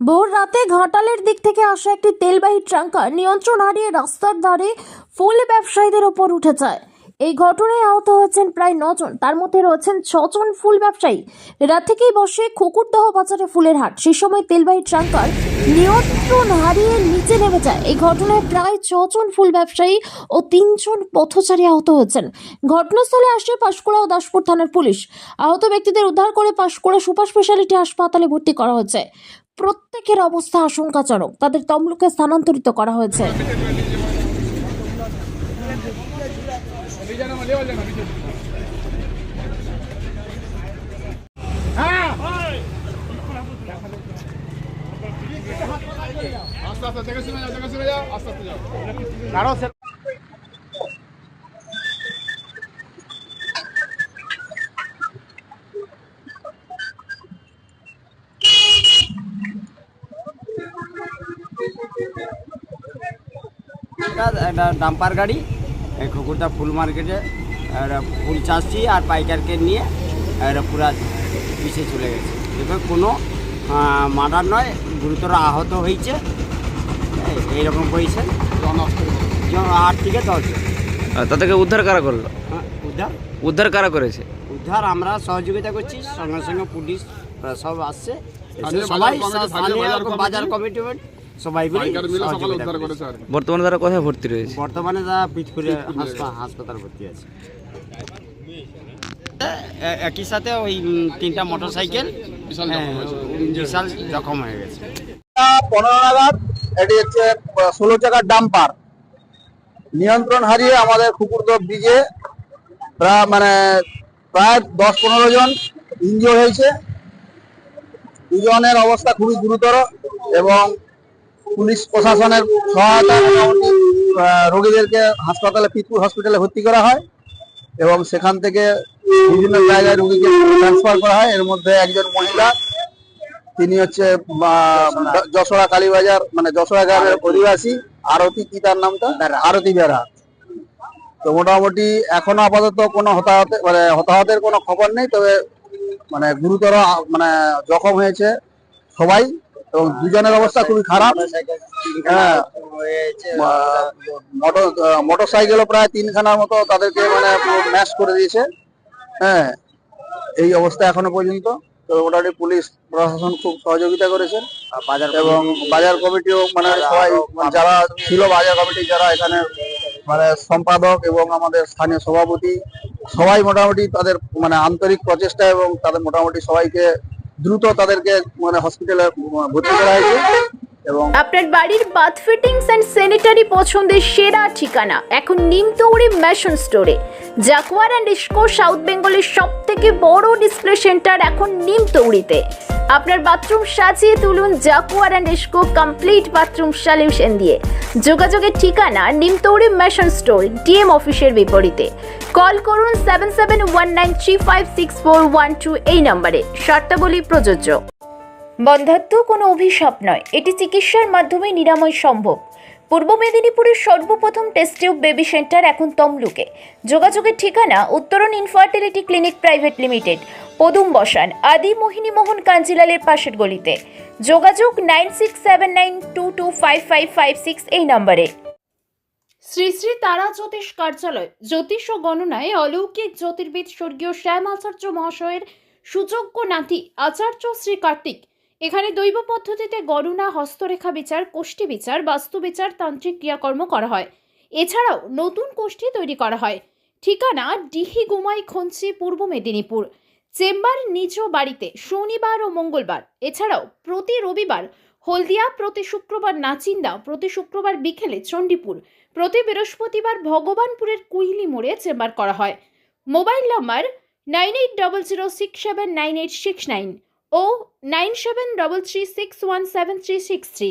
ভোর রাতে ঘাটালের দিক থেকে আসা একটি তেলবাহী ট্রাঙ্কার নিয়ন্ত্রণ হারিয়ে রাস্তার ধারে ফুল ব্যবসায়ীদের ওপর উঠে যায়। এই ঘটনায় আহত হয়েছেন প্রায় নজন। তার মধ্যে রয়েছেন ছজন ফুল ব্যবসায়ী। রাত থেকেই বসে কুকুরদহ বাজারে ফুলের হাট। সেই সময় তেলবাহী ট্রাঙ্কার নিয়ন্ত্রণ হারিয়ে নিচে নেমে যায়। এই ঘটনায় প্রায় ছজন ফুল ব্যবসায়ী ও তিনজন পথচারী আহত হয়েছেন। ঘটনাস্থলে আসে পাঁশকুড়া ও দাসপুর থানার পুলিশ। আহত ব্যক্তিদের উদ্ধার করে পাঁশকুড়া সুপার স্পেশালিটি হাসপাতালে ভর্তি করা হয়েছে। প্রত্যেকের অবস্থা আশঙ্কাজনক। তাদের তমলুকে স্থানান্তরিত করা হয়েছে। আস্তে আস্তে, দেখে শুনে যাও, দেখে শুনে যাও, আস্তে আস্তে যাও। একটা একটা ডাম্পার গাড়ি এই খুকুরদা ফুল মার্কেটে একটা ফুল চাষছি আর পাইকারকে নিয়ে এটা পুরা পিছিয়ে চলে গেছে। এবার কোনো মার্ডার নয় গুরুতর আহত হয়েছে। এই- এইরকম হয়েছে। আট থেকে দশ তাদেরকে উদ্ধার কারা করল? হ্যাঁ, উদ্ধার? উদ্ধার কারা করেছে? উদ্ধার আমরা সহযোগিতা করছি সঙ্গে সঙ্গে পুলিশ সব আসছে। সবাই বাজার কমিটি, বর্তমানে তারা কোথায় ভর্তি রয়েছে? বর্তমানে যা পিঠপুরে হাসপা- হাসপাতাল ভর্তি আছে। একই সাথে ওই তিনটা মোটর সাইকেল বিশাল জখম হয়েছে। বিশাল জখম হয়ে গেছে। পনেরো নাগাদ এটি হচ্ছে ষোলো চাকার ডাম্পার। নিয়ন্ত্রণ হারিয়ে আমাদের কুকুরদহ ব্রিজে প্রায় মানে প্রায় দশ পনেরো জন ইনজিওর হয়েছে। দুজনের অবস্থা খুবই গুরুতর এবং পুলিশ প্রশাসনের সহায়তা মোটামুটি রোগীদেরকে হাসপাতালে পিতপুর হসপিটালে ভর্তি করা হয় এবং সেখান থেকে বিভিন্ন জায়গায় রোগীকে ট্রান্সফার করা হয়। এর মধ্যে একজন মহিলা তিনি হচ্ছে যশোরা কালীবাজার মানে যশোরা গ্রামের অধিবাসী আরতি কি তার নামটা? আরতি বেড়া। তো মোটামুটি এখনও আপাতত কোনো হতাহত মানে হতাহতের কোনো খবর নেই তবে মানে গুরুতর মানে জখম হয়েছে সবাই। এবং দুজনের অবস্থা খুবই খারাপ। হ্যাঁ মোটর মোটর সাইকেলও প্রায় তিনখানার মতো তাদেরকে মানে ম্যাশ করে দিয়েছে। হ্যাঁ এই অবস্থা এখনও পর্যন্ত। তো মোটামুটি পুলিশ প্রশাসন খুব সহযোগিতা করেছেন বাজার এবং বাজার কমিটিও মানে সবাই মানে যারা ছিল বাজার কমিটি যারা এখানে মানে সম্পাদক এবং আমাদের স্থানীয় সভাপতি সবাই মোটামুটি তাদের মানে আন্তরিক প্রচেষ্টা এবং তাদের মোটামুটি সবাইকে দ্রুত তাদেরকে মানে হসপিটালে ভর্তি করা হয়েছে আপনার বাড়ির বাথ ফিটিংস অ্যান্ড স্যানিটারি পছন্দের সেরা ঠিকানা এখন নিমতৌড়ি ম্যাশন স্টোরে জাকুয়ার অ্যান্ড ইস্কো, সাউথ বেঙ্গলের সব থেকে বড় ডিসপ্লে সেন্টার এখন নিমতৌড়িতে। আপনার বাথরুম সাজিয়ে তুলুন Jaquar and Essco complete bathroom solution দিয়ে। যোগাযোগের ঠিকানা নিমতৌড়ি মেশন স্টোর, ডিএম অফিসের বিপরীতে। কল করুন seven seven one nine three five six four one two এই নম্বরে। শর্তাবলী প্রযোজ্য। বন্ধাত্ম কোনো অভিশাপ নয়। এটি চিকিৎসার মাধ্যমে নিরাময় সম্ভব। পূর্ব মেদিনীপুরের সর্বপ্রথম টেস্ট টিউব বেবি সেন্টার এখন তমলুকে। যোগাযোগের ঠিকানা উত্তরণ ইনফার্টিলিটি ক্লিনিক প্রাইভেট লিমিটেড পদুম বসান, আদি মোহিনী মোহন কাঞ্জিলালের পাশের গলিতে। যোগাযোগ nine six seven nine two two five five five six এই নম্বরে। শ্রী শ্রী তারা জ্যোতিষ কার্যালয়, জ্যোতিষ ও গণনায় অলৌকিক জ্যোতির্বিদ স্বর্গীয় শ্যাম আচার্য মহাশয়ের সুযোগ্য নাতি আচার্য শ্রী কার্তিক এখানে দৈব পদ্ধতিতে গণনা হস্তরেখা বিচার, কোষ্ঠী বিচার, বাস্তু বিচার, তান্ত্রিক ক্রিয়াকর্ম করা হয়। এছাড়াও নতুন কোষ্ঠী তৈরি করা হয়। ঠিকানা ডিহি গুমাই খঞ্চি পূর্ব মেদিনীপুর। চেম্বার নিজ বাড়িতে শনিবার ও মঙ্গলবার। এছাড়াও প্রতি রবিবার হলদিয়া, প্রতি শুক্রবার নাচিন্দা, প্রতি শুক্রবার বিকেলে চণ্ডীপুর, প্রতি বৃহস্পতিবার ভগবানপুরের কুইলি মোড়ে চেম্বার করা হয়। Mobile number nine eight double zero six seven nine eight six nine. O nine seven double three six one seven three six three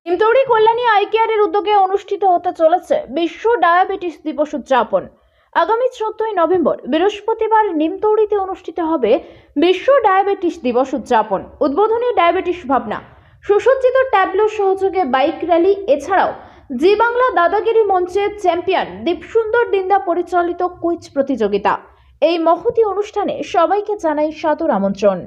Nimtouri Kalyani I কেয়ারের উদ্যোগে অনুষ্ঠিত হতে চলেছে বিশ্ব ডায়াবেটিস দিবস উদযাপন। আগামী চোদ্দই নভেম্বর বৃহস্পতিবার নিমতৌড়িতে অনুষ্ঠিত হবে বিশ্ব ডায়াবেটিস দিবস উদযাপন। উদ্বোধনী ডায়াবেটিস ভাবনা, সুসজ্জিত ট্যাবলো সহযোগে বাইক র্যালি, এছাড়াও জি বাংলা দাদাগিরি মঞ্চের চ্যাম্পিয়ন দীপসুন্দর দিন্দা পরিচালিত কুইজ প্রতিযোগিতা। এই মহতি অনুষ্ঠানে সবাইকে জানাই সাদর আমন্ত্রণ।